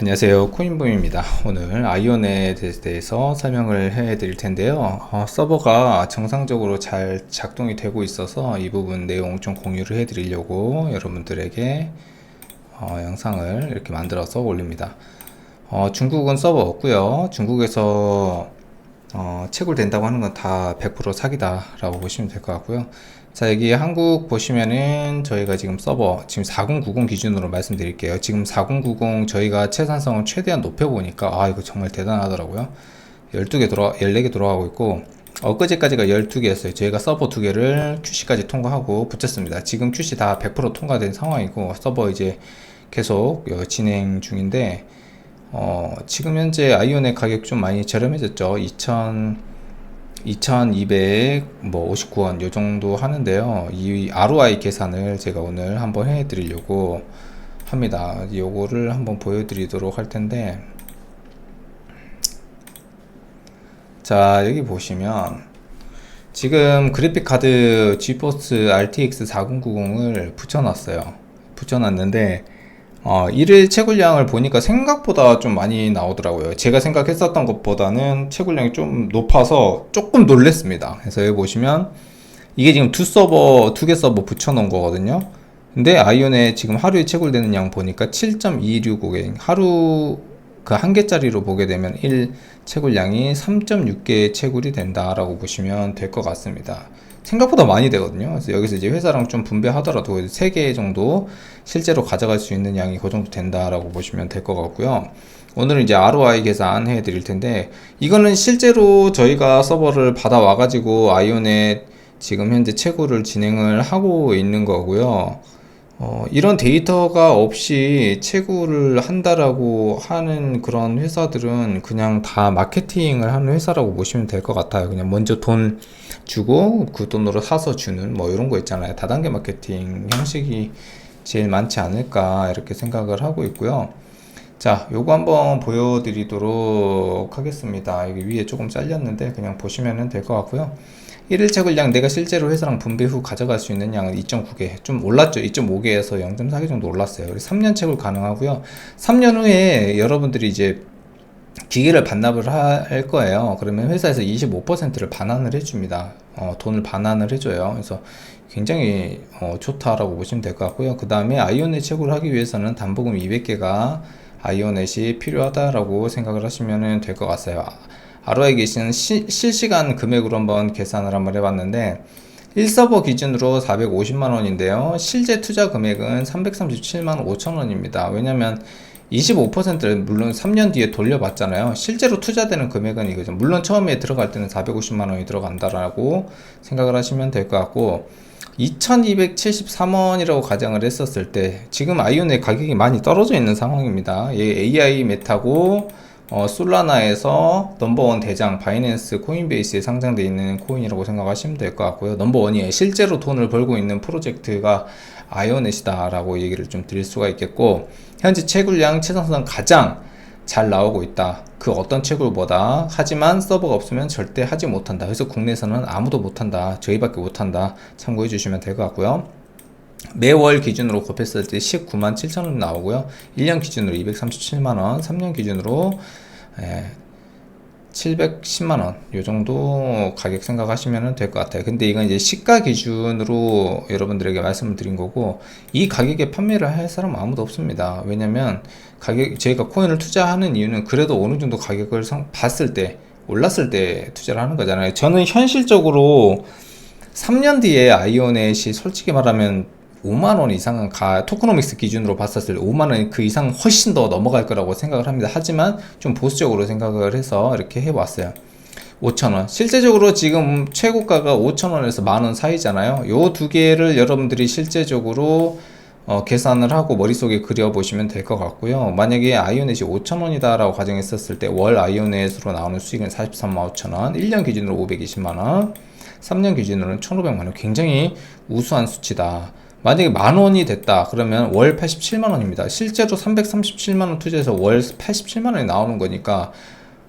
안녕하세요. 코인붐입니다. 오늘 아이온에 대해서 설명을 해 드릴 텐데요. 어, 서버가 정상적으로 잘 작동이 되고 있어서 이 부분 내용 좀 공유를 해 드리려고 여러분들에게 어, 영상을 이렇게 만들어서 올립니다. 어, 중국은 서버 없고요. 중국에서 어, 채굴된다고 하는 건 다 100% 사기다 라고 보시면 될 것 같고요 자 여기 한국 보시면은 저희가 지금 서버 지금 4090 기준으로 말씀드릴게요. 지금 4090 저희가 채산성을 최대한 높여 보니까 아 이거 정말 대단하더라고요. 12개 돌아 14개 돌아가고 있고 엊그제까지가 12개였어요. 저희가 서버 2개를 QC까지 통과하고 붙였습니다. 지금 QC 다 100% 통과된 상황이고 서버 이제 계속 어, 진행 중인데 어, 지금 현재 아이온의 가격 좀 많이 저렴해졌죠. 2000, 2200, 뭐 59원 요 정도 하는데요. 이 ROI 계산을 제가 오늘 한번 해 드리려고 합니다. 요거를 한번 보여 드리도록 할 텐데, 자, 여기 보시면, 지금 그래픽 카드 GeForce RTX 4090을 붙여 놨어요. 붙여 놨는데, 어, 일일 채굴량을 보니까 생각보다 좀 많이 나오더라고요. 제가 생각했었던 것보다는 채굴량이 좀 높아서 조금 놀랬습니다. 그래서 여기 보시면 이게 지금 두 서버, 두 개 서버 붙여놓은 거거든요. 근데 아이온에 지금 하루에 채굴되는 양 보니까 7.265개, 하루 그 한 개짜리로 보게 되면 1 채굴량이 3.6개 채굴이 된다라고 보시면 될 것 같습니다. 생각보다 많이 되거든요. 그래서 여기서 이제 회사랑 좀 분배하더라도 3개 정도 실제로 가져갈 수 있는 양이 그 정도 된다라고 보시면 될 것 같고요. 오늘은 이제 ROI 계산해 드릴 텐데 이거는 실제로 저희가 서버를 받아 와 가지고 아이온에 지금 현재 채굴을 진행을 하고 있는 거고요. 어, 이런 데이터가 없이 채굴을 한다라고 하는 그런 회사들은 그냥 다 마케팅을 하는 회사라고 보시면 될 것 같아요. 그냥 먼저 돈 주고 그 돈으로 사서 주는 뭐 이런 거 있잖아요. 다단계 마케팅 형식이 제일 많지 않을까 이렇게 생각을 하고 있고요. 자, 요거 한번 보여드리도록 하겠습니다. 여기 위에 조금 잘렸는데 그냥 보시면 될 것 같고요. 1일 채굴량 내가 실제로 회사랑 분배 후 가져갈 수 있는 양은 2.9개 좀 올랐죠. 2.5개에서 0.4개 정도 올랐어요. 3년 채굴 가능하고요. 3년 후에 여러분들이 이제 기계를 반납을 할 거예요. 그러면 회사에서 25%를 반환을 해줍니다. 어, 돈을 반환을 해줘요. 그래서 굉장히 어, 좋다라고 보시면 될 것 같고요. 그 다음에 아이오넷 채굴을 하기 위해서는 단보금 200개가 아이오넷이 필요하다라고 생각을 하시면 될 것 같아요 ROI 계시는 시, 실시간 금액으로 한번 계산을 한번 해봤는데 1서버 기준으로 450만 원인데요. 실제 투자 금액은 337만 5천 원입니다. 왜냐면 25%를 물론 3년 뒤에 돌려받잖아요. 실제로 투자되는 금액은 이거죠. 물론 처음에 들어갈 때는 450만 원이 들어간다라고 생각을 하시면 될 것 같고 2273원이라고 가정을 했었을 때 지금 아이온의 가격이 많이 떨어져 있는 상황입니다. AI 메타고 어, 솔라나에서 넘버원 대장 바이낸스 코인베이스에 상장되어 있는 코인이라고 생각하시면 될 것 같고요. 넘버원이 실제로 돈을 벌고 있는 프로젝트가 아이오넷이다 라고 얘기를 좀 드릴 수가 있겠고 현재 채굴량 최상선 가장 잘 나오고 있다. 그 어떤 채굴보다 하지만 서버가 없으면 절대 하지 못한다. 그래서 국내에서는 아무도 못한다. 저희밖에 못한다. 참고해 주시면 될 것 같고요. 매월 기준으로 곱했을 때 19만 7천 원 나오고요. 1년 기준으로 237만 원, 3년 기준으로 예, 710만 원, 요 정도 가격 생각하시면 될 것 같아요. 근데 이건 이제 시가 기준으로 여러분들에게 말씀을 드린 거고, 이 가격에 판매를 할 사람 아무도 없습니다. 왜냐면 가격, 저희가 코인을 투자하는 이유는 그래도 어느 정도 가격을 성, 봤을 때, 올랐을 때 투자를 하는 거잖아요. 저는 현실적으로 3년 뒤에 아이오넷이 솔직히 말하면 5만 원 이상은 가 토크노믹스 기준으로 봤었을 때 5만 원 그 이상 훨씬 더 넘어갈 거라고 생각을 합니다. 하지만 좀 보수적으로 생각을 해서 이렇게 해봤어요. 5천 원. 실제적으로 지금 최고가가 5천 원에서 만원 사이잖아요. 요 두 개를 여러분들이 실제적으로 어, 계산을 하고 머릿속에 그려보시면 될 것 같고요. 만약에 아이오넷이 5천원이다라고 가정했었을 때 월 아이오넷으로 나오는 수익은 43만 5천원, 1년 기준으로 520만원, 3년 기준으로는 1,500만원. 굉장히 우수한 수치다. 만약에 만 원이 됐다 그러면 월 87만 원입니다. 실제로 337만 원 투자해서 월 87만 원이 나오는 거니까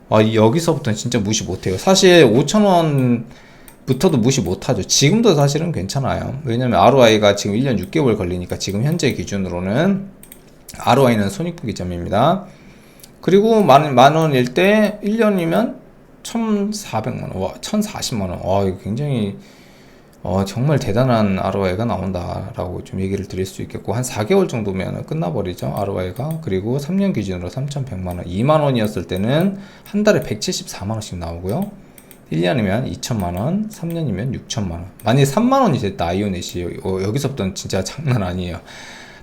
아, 여기서부터는 진짜 무시 못해요. 사실 5천 원 부터도 무시 못하죠. 지금도 사실은 괜찮아요. 왜냐면 ROI가 지금 1년 6개월 걸리니까 지금 현재 기준으로는 ROI는 손익분기 점입니다. 그리고 만, 만 원일 때 1년이면 1,400만 원, 와, 1,040만 원. 와, 이거 굉장히 어, 정말 대단한 ROI가 나온다라고 좀 얘기를 드릴 수 있겠고 한 4개월 정도면 끝나버리죠 ROI가. 그리고 3년 기준으로 3,100만 원 2만 원이었을 때는 한 달에 174만 원씩 나오고요. 1년이면 2천만 원 3년이면 6천만 원. 만약에 3만 원이 됐다 아이오넷이. 어, 여기서부터는 진짜 장난 아니에요.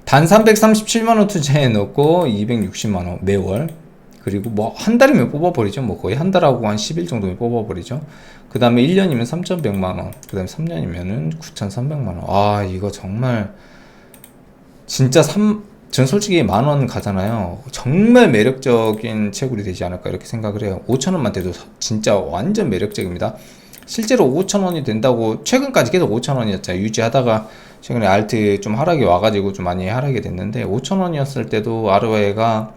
단 337만 원 투자해 놓고 260만 원 매월 그리고 뭐 한 달이면 뽑아버리죠. 뭐 거의 한 달하고 한 10일 정도면 뽑아버리죠. 그 다음에 1년이면 3,100만 원, 그 다음에 3년이면은 9,300만 원. 아, 이거 정말 진짜 3, 전 솔직히 만 원 가잖아요. 정말 매력적인 채굴이 되지 않을까 이렇게 생각을 해요. 5천 원만 돼도 진짜 완전 매력적입니다. 실제로 5천 원이 된다고 최근까지 계속 5천 원이었잖아요. 유지하다가 최근에 알트 좀 하락이 와가지고 좀 많이 하락이 됐는데 5천 원이었을 때도 아르바이가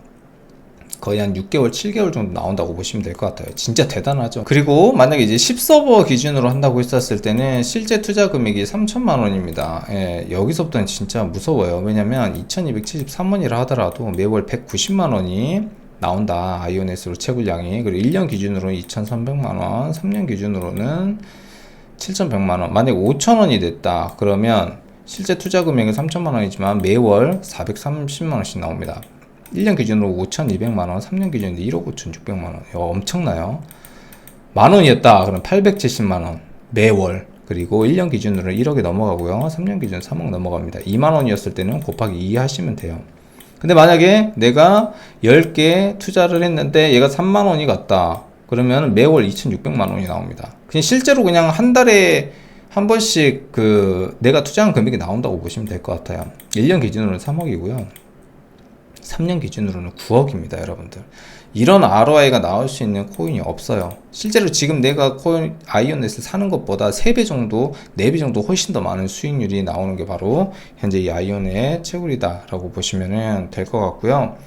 거의 한 6개월, 7개월 정도 나온다고 보시면 될 것 같아요. 진짜 대단하죠. 그리고 만약에 이제 10서버 기준으로 한다고 했었을 때는 실제 투자 금액이 3천만 원입니다. 예, 여기서부터는 진짜 무서워요. 왜냐면 2273원이라 하더라도 매월 190만 원이 나온다. 아이오넷으로 채굴량이. 그리고 1년 기준으로는 2300만 원, 3년 기준으로는 7100만 원. 만약 5000원이 됐다. 그러면 실제 투자 금액은 3천만 원이지만 매월 430만 원씩 나옵니다. 1년 기준으로 5,200만 원, 3년 기준으로 1억 5,600만 원. 이거 엄청나요. 만 원이었다. 그럼 870만 원 매월. 그리고 1년 기준으로 1억이 넘어가고요. 3년 기준 3억 넘어갑니다. 2만 원이었을 때는 곱하기 2 하시면 돼요. 근데 만약에 내가 10개 투자를 했는데 얘가 3만 원이 갔다. 그러면 매월 2,600만 원이 나옵니다. 그냥 실제로 그냥 한 달에 한 번씩 그 내가 투자한 금액이 나온다고 보시면 될 것 같아요. 1년 기준으로는 3억이고요. 3년 기준으로는 9억입니다, 여러분들. 이런 ROI가 나올 수 있는 코인이 없어요. 실제로 지금 내가 코인 아이오넷을 사는 것보다 3배 정도, 4배 정도 훨씬 더 많은 수익률이 나오는 게 바로 현재 이 아이오넷 채굴이다라고 보시면 될 것 같고요.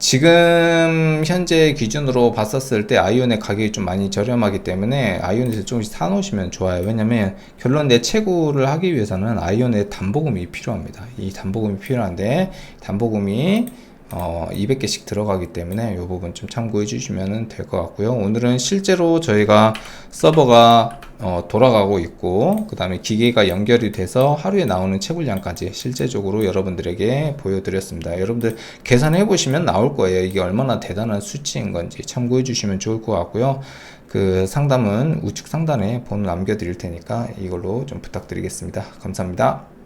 지금 현재 기준으로 봤었을 때 아이온의 가격이 좀 많이 저렴하기 때문에 아이온에서 조금씩 사놓으시면 좋아요. 왜냐면 결론 내 채굴을 하기 위해서는 아이온의 담보금이 필요합니다. 이 담보금이 필요한데 담보금이 어, 200개씩 들어가기 때문에 이 부분 좀 참고해 주시면 될 것 같고요. 오늘은 실제로 저희가 서버가 어, 돌아가고 있고 그 다음에 기계가 연결이 돼서 하루에 나오는 채굴량까지 실제적으로 여러분들에게 보여드렸습니다. 여러분들 계산해 보시면 나올 거예요. 이게 얼마나 대단한 수치인 건지 참고해 주시면 좋을 것 같고요. 그 상담은 우측 상단에 번호 남겨 드릴 테니까 이걸로 좀 부탁드리겠습니다. 감사합니다.